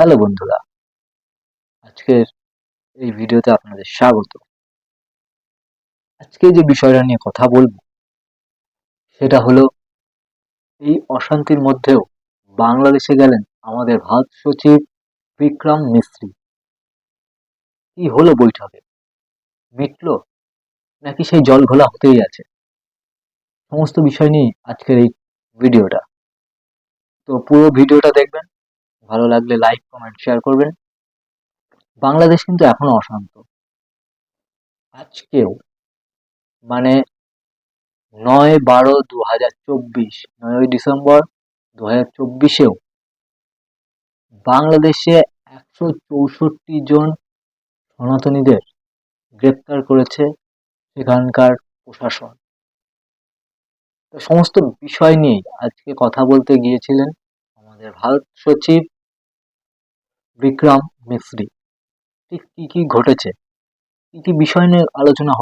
Hello বন্ধুরা, আজকের এই ভিডিওতে আপনাদের স্বাগত। আজকে যে বিষয়টা নিয়ে কথা বলব, সেটা হলো এই অশান্তির মধ্যেও বাংলাদেশে গেলেন আমাদের ভারত সচিব বিক্রম মিস্ত্রি। কি হলো বৈঠকে? মিটলো? নাকি সেই জল ঘোলা হতেই আছে? সমস্ত বিষয় নিয়ে আজকের এই ভিডিওটা। তো পুরো ভিডিওটা দেখবেন ভালো লাগলে লাইক কমেন্ট শেয়ার করবেন। বাংলাদেশ কিন্তু এখনও অশান্ত। আজকেও মানে নয় বারো দু হাজার চব্বিশ নয়ই ডিসেম্বর দু হাজার চব্বিশেও বাংলাদেশে একশো চৌষট্টি জন সনাতনীদের গ্রেপ্তার করেছে সেখানকার প্রশাসন। সমস্ত বিষয় নিয়েই আজকে কথা বলতে গিয়েছিলেন আমাদের ভারত সচিব বিক্রম মিস্ত্রি ঠিক কী কী ঘটেছে? কী কী বিষয় নিয়ে আলোচনা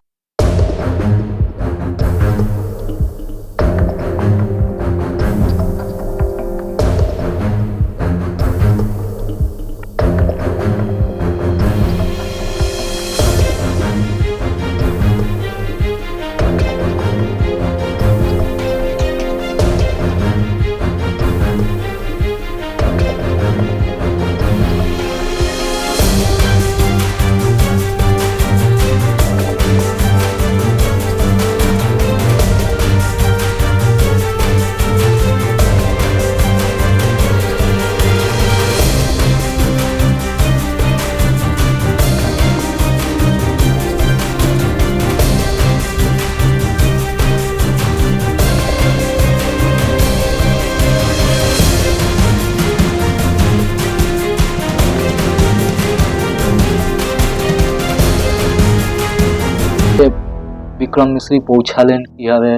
বিক্রম মিশ্রি পৌঁছালেন কীভাবে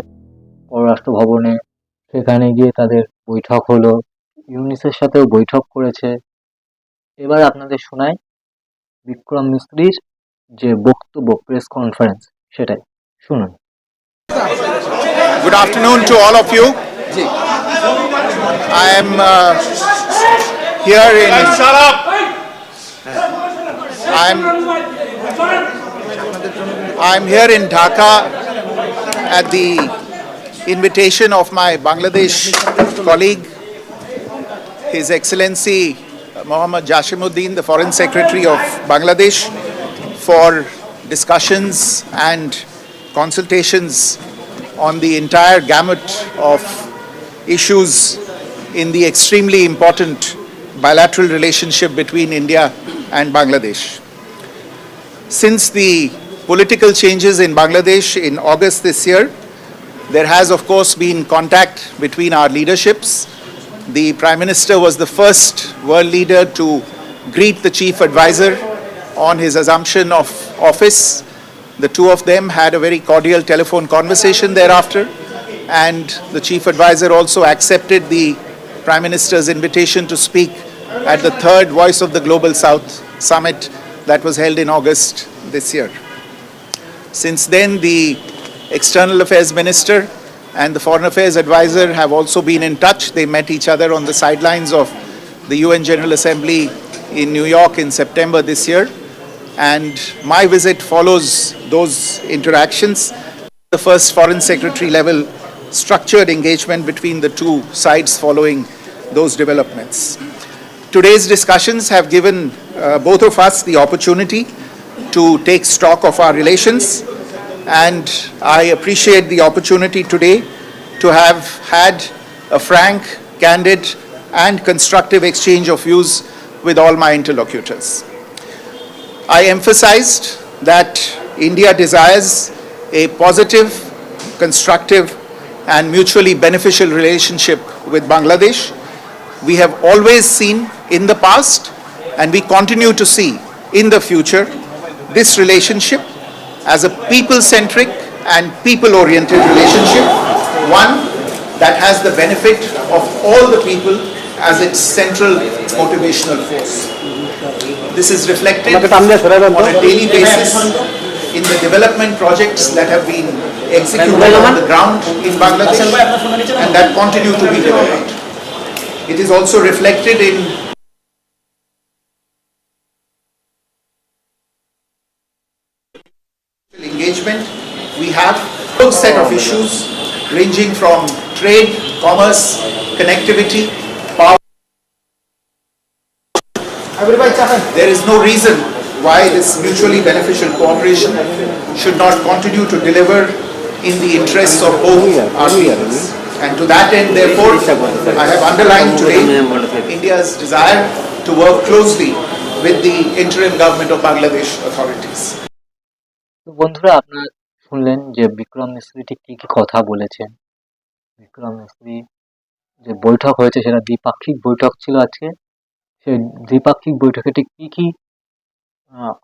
পররাষ্ট্র ভবনে সেখানে গিয়ে তাদের বৈঠক হলো। ইউনিসের সাথেও বৈঠক করেছে। এবার আপনাদের শোনাই বিক্রম মিস্ত্রির যে বক্তব্য প্রেস কনফারেন্স সেটাই। শুনুন। Good afternoon to all of you I am here in. Shut up! I'm. Here in Dhaka at the invitation of my Bangladesh colleague, His Excellency Mohammad Jashimuddin, the Foreign Secretary of Bangladesh, for discussions and consultations on the entire gamut of issues in the extremely important bilateral relationship between India and Bangladesh. Since the political changes in Bangladesh in August this year, there has, of course, been contact between our leaderships. The Prime Minister was the first world leader to greet the Chief Advisor on his assumption of office. The two of them had a very cordial telephone conversation thereafter, and the Chief Advisor also accepted the Prime Minister's invitation to speak at the third Voice of the Global South summit that was held in August this year. Since then, the External Affairs Minister and the Foreign Affairs Advisor have also been in touch. They met each other on the sidelines of the UN General Assembly in New York in September this year. And my visit follows those interactions. The first Foreign Secretary level structured engagement between the two sides following those developments. Today's discussions have given uh, both of us the opportunity to take stock of our relations, and I appreciate the opportunity today to have had a frank, candid, and constructive exchange of views with all my interlocutors. I emphasized that India desires a positive, constructive, and mutually beneficial relationship with Bangladesh. We have always seen in the past, and we continue to see in the future, this relationship as a people centric and people oriented relationship, one that has the benefit of all the people as its central motivational force. This is reflected on a daily basis in the development projects that have been executed on the ground in Bangladesh and that continue to be developed. It is also reflected in engagement. We have a full set of issues ranging from trade, commerce, connectivity, power. There is no reason why this mutually beneficial cooperation should not continue to deliver in the interests of both our peoples. And to that end, therefore, I have underlined today India's desire to work closely with the interim government of Bangladesh authorities. তো বন্ধুরা আপনারা শুনলেন যে বিক্রম মিস্ত্রি ঠিক কী কী কথা বলেছেন। বিক্রম মিস্ত্রি যে বৈঠক হয়েছে, সেটা দ্বিপাক্ষিক বৈঠক ছিল আজকে। সেই দ্বিপাক্ষিক বৈঠকে ঠিক কী কী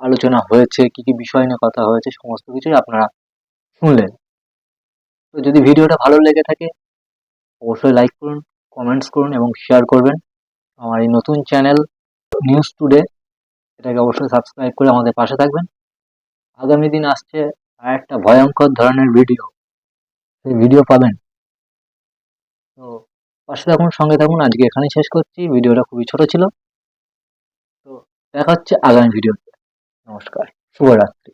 আলোচনা হয়েছে, কী কী বিষয় নিয়ে কথা হয়েছে, সমস্ত কিছুই আপনারা শুনলেন। তো যদি ভিডিওটা ভালো লেগে থাকে, অবশ্যই লাইক করুন, কমেন্টস করুন এবং শেয়ার করবেন। আমার এই নতুন চ্যানেল নিউজ টুডে, এটাকে অবশ্যই সাবস্ক্রাইব করে আমাদের পাশে থাকবেন। আগামী দিন আসছে আর একটা ভয়ঙ্কর ধরনের ভিডিও সেই ভিডিও পাবেন। তো পাশে থাকুন, সঙ্গে থাকুন। আজকে এখানেই শেষ করছি। ভিডিওটা খুবই ছোট ছিল। তো দেখা হচ্ছে আগামী ভিডিওতে নমস্কার। শুভরাত্রি।